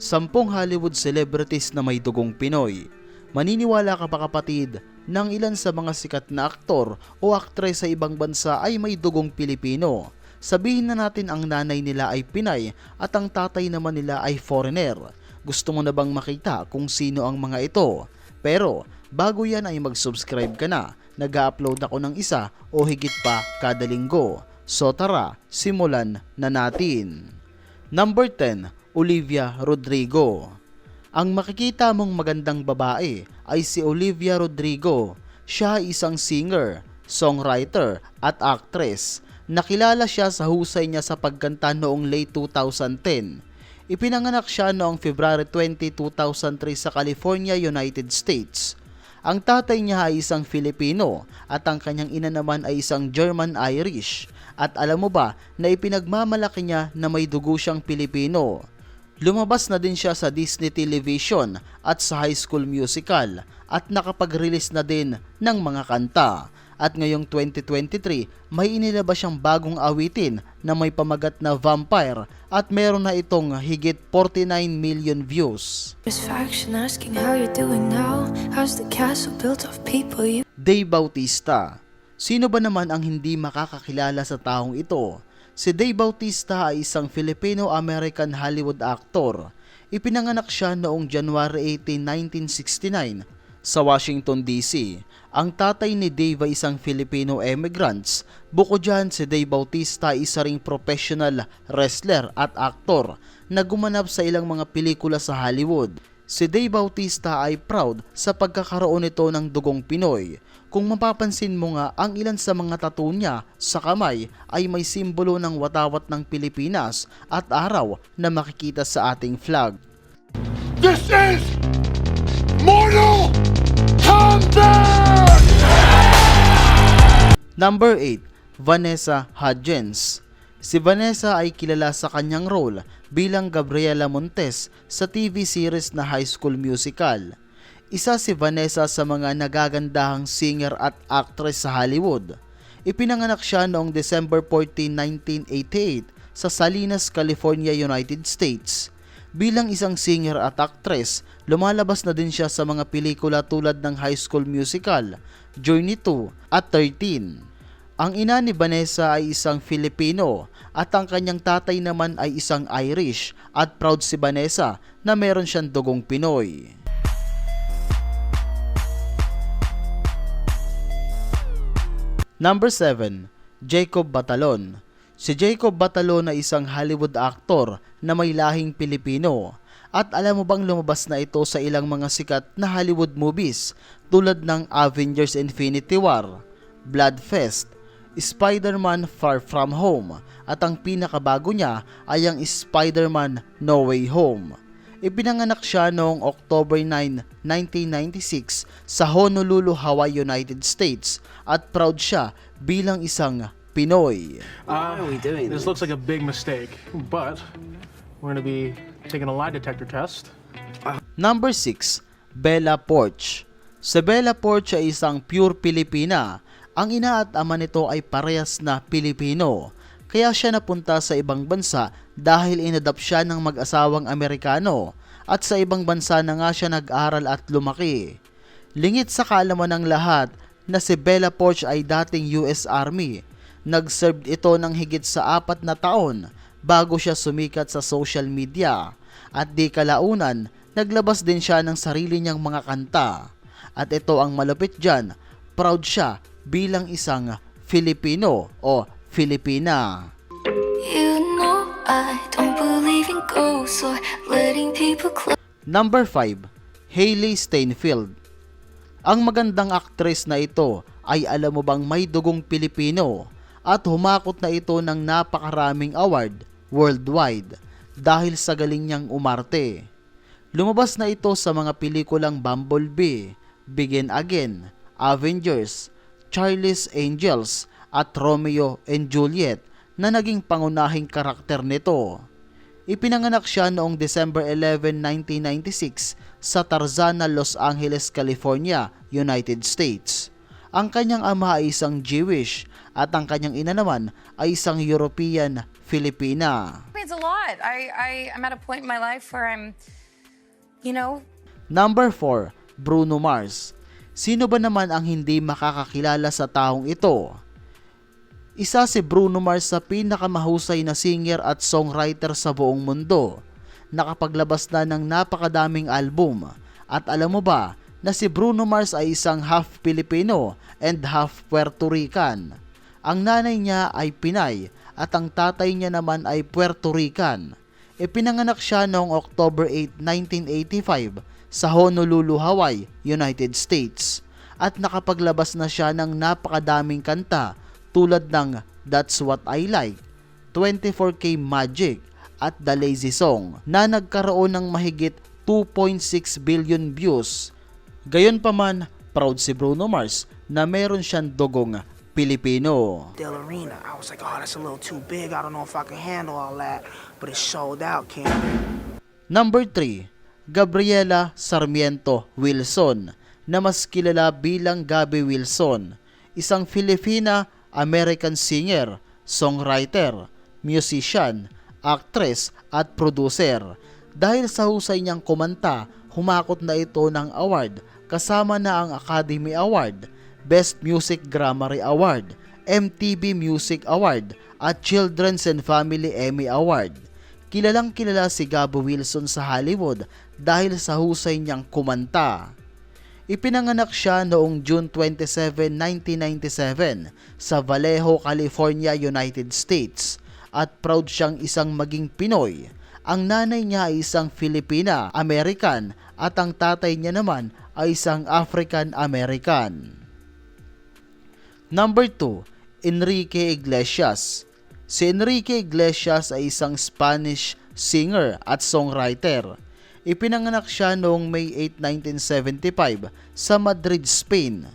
Sampung Hollywood celebrities na may dugong Pinoy. Maniniwala ka ba kapatid ng ilan sa mga sikat na aktor o aktres sa ibang bansa ay may dugong Pilipino? Sabihin na natin ang nanay nila ay Pinay at ang tatay naman nila ay foreigner. Gusto mo na bang makita kung sino ang mga ito? Pero bago yan ay mag-subscribe ka na. Nag-upload ako ng isa o higit pa kada linggo. So tara, simulan na natin. Number 10, Olivia Rodrigo. Ang makikita mong magandang babae ay si Olivia Rodrigo. Siya ay isang singer, songwriter at actress. Nakilala siya sa husay niya sa pagkanta noong late 2010. Ipinanganak siya noong February 20, 2003 sa California, United States. Ang tatay niya ay isang Filipino at ang kanyang ina naman ay isang German-Irish. At alam mo ba na ipinagmamalaki niya na may dugo siyang Pilipino? Lumabas na din siya sa Disney Television at sa High School Musical at nakapag-release na din ng mga kanta. At ngayong 2023, may inilabas siyang bagong awitin na may pamagat na vampire at meron na itong higit 49 million views. Dave Bautista. Sino ba naman ang hindi makakakilala sa taong ito? Si Dave Bautista ay isang Filipino-American Hollywood actor. Ipinanganak siya noong January 18, 1969 sa Washington DC. Ang tatay ni Dave ay isang Filipino immigrants. Bukod dyan, si Dave Bautista ay isa ring professional wrestler at aktor na gumanap sa ilang mga pelikula sa Hollywood. Si Dave Bautista ay proud sa pagkakaroon nito ng dugong Pinoy. Kung mapapansin mo nga, ang ilan sa mga tattoo niya sa kamay ay may simbolo ng watawat ng Pilipinas at araw na makikita sa ating flag. This is Mortal Number 8, Vanessa Hudgens. Si Vanessa ay kilala sa kanyang role bilang Gabriela Montes sa TV series na High School Musical. Isa si Vanessa sa mga nagagandahang singer at actress sa Hollywood. Ipinanganak siya noong December 14, 1988 sa Salinas, California, United States. Bilang isang singer at actress, lumalabas na din siya sa mga pelikula tulad ng High School Musical, Journey 2 at 13. Ang ina ni Vanessa ay isang Filipino at ang kanyang tatay naman ay isang Irish at proud si Vanessa na meron siyang dugong Pinoy. Number 7, Jacob Batalon. Si Jacob Batalon ay isang Hollywood actor na may lahing Pilipino. At alam mo bang lumabas na ito sa ilang mga sikat na Hollywood movies tulad ng Avengers Infinity War, Bloodfest, Spider-Man Far From Home at ang pinakabago niya ay ang Spider-Man No Way Home. Ipinanganak siya noong October 9, 1996 sa Honolulu, Hawaii, United States at proud siya bilang isang Pinoy. Why are we doing this? This looks like a big mistake, but we're going to be taking a lie detector test. Number 6, Bella Porch. Si Bella Porch ay isang pure Pilipina. Ang ina at ama nito ay parehas na Pilipino. Kaya siya napunta sa ibang bansa dahil inadapt siya ng mag-asawang Amerikano at sa ibang bansa na nga siya nag-aral at lumaki. Lingit sa kaalaman ng lahat na si Bella Porch ay dating US Army. Nag-serve ito ng higit sa apat na taon bago siya sumikat sa social media. At di kalaunan, naglabas din siya ng sarili niyang mga kanta. At ito ang malupit dyan, proud siya bilang isang Filipino o Filipina. You know I don't believe in ghosts or letting people close Number 5, Hailey Steinfeld. Ang magandang aktres na ito ay alam mo bang may dugong Pilipino at humakot na ito ng napakaraming award worldwide dahil sa galing niyang umarte. Lumabas na ito sa mga pelikulang Bumblebee, Begin Again, Avengers, Charlie's Angels at Romeo and Juliet na naging pangunahing karakter nito. Ipinanganak siya noong December 11, 1996 sa Tarzana, Los Angeles, California, United States. Ang kanyang ama ay isang Jewish at ang kanyang ina naman ay isang European Filipina. means a lot. I, I I'm at a point in my life where I'm, you know, Number 4, Bruno Mars. Sino ba naman ang hindi makakakilala sa taong ito? Isa si Bruno Mars sa pinakamahusay na singer at songwriter sa buong mundo. Nakapaglabas na ng napakadaming album. At alam mo ba na si Bruno Mars ay isang half Filipino and half Puerto Rican. Ang nanay niya ay Pinay at ang tatay niya naman ay Puerto Rican. Ipinanganak siya noong October 8, 1985 sa Honolulu, Hawaii, United States at nakapaglabas na siya ng napakadaming kanta tulad ng That's What I Like, 24K Magic at The Lazy Song na nagkaroon ng mahigit 2.6 billion views. Gayunpaman, proud si Bruno Mars na meron siyang dugong Pilipino. Del Arena. I was like, oh, that's a little too big. I don't know if I can handle all that. But it sold out, King. Number 3, Gabriela Sarmiento Wilson na mas kilala bilang Gabi Wilson, isang Filipina-American singer, songwriter, musician, actress at producer. Dahil sa husay niyang kumanta, humakot na ito ng award kasama na ang Academy Award, Best Music Grammar Award, MTV Music Award at Children's and Family Emmy Award. Kilalang kilala si Gabo Wilson sa Hollywood dahil sa husay niyang kumanta. Ipinanganak siya noong June 27, 1997 sa Vallejo, California, United States at proud siyang isang maging Pinoy. Ang nanay niya ay isang Filipina, American at ang tatay niya naman ay isang African American. Number 2, Enrique Iglesias. Si Enrique Iglesias ay isang Spanish singer at songwriter. Ipinanganak siya noong May 8, 1975 sa Madrid, Spain.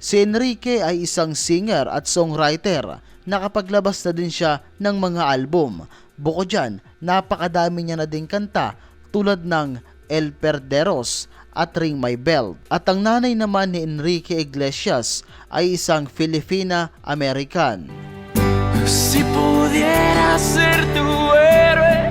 Si Enrique ay isang singer at songwriter. Nakapaglabas na din siya ng mga album. Bukod dyan, napakadami niya na ding kanta tulad ng El Perderos at Ring My Bell. At ang nanay naman ni Enrique Iglesias ay isang Filipina-American. Si pudiera ser tu héroe.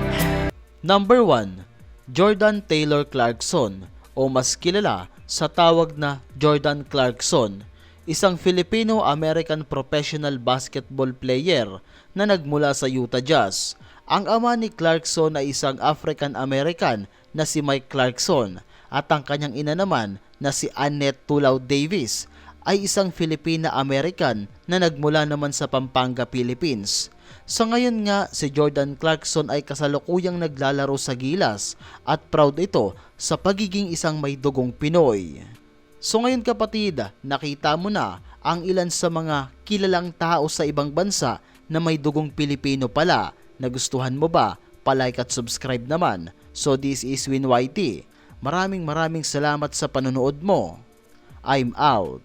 Number 1, Jordan Taylor Clarkson o mas kilala sa tawag na Jordan Clarkson, isang Filipino-American professional basketball player na nagmula sa Utah Jazz. Ang ama ni Clarkson ay isang African-American na si Mike Clarkson at ang kanyang ina naman na si Annette Tulaw Davis ay isang Filipina-American na nagmula naman sa Pampanga, Philippines. Sa ngayon nga, si Jordan Clarkson ay kasalukuyang naglalaro sa Gilas at proud ito sa pagiging isang may dugong Pinoy. So ngayon kapatid, nakita mo na ang ilan sa mga kilalang tao sa ibang bansa na may dugong Pilipino pala. Nagustuhan mo ba? Palike at subscribe naman. So this is Win YT. Maraming maraming salamat sa panonood mo. I'm out.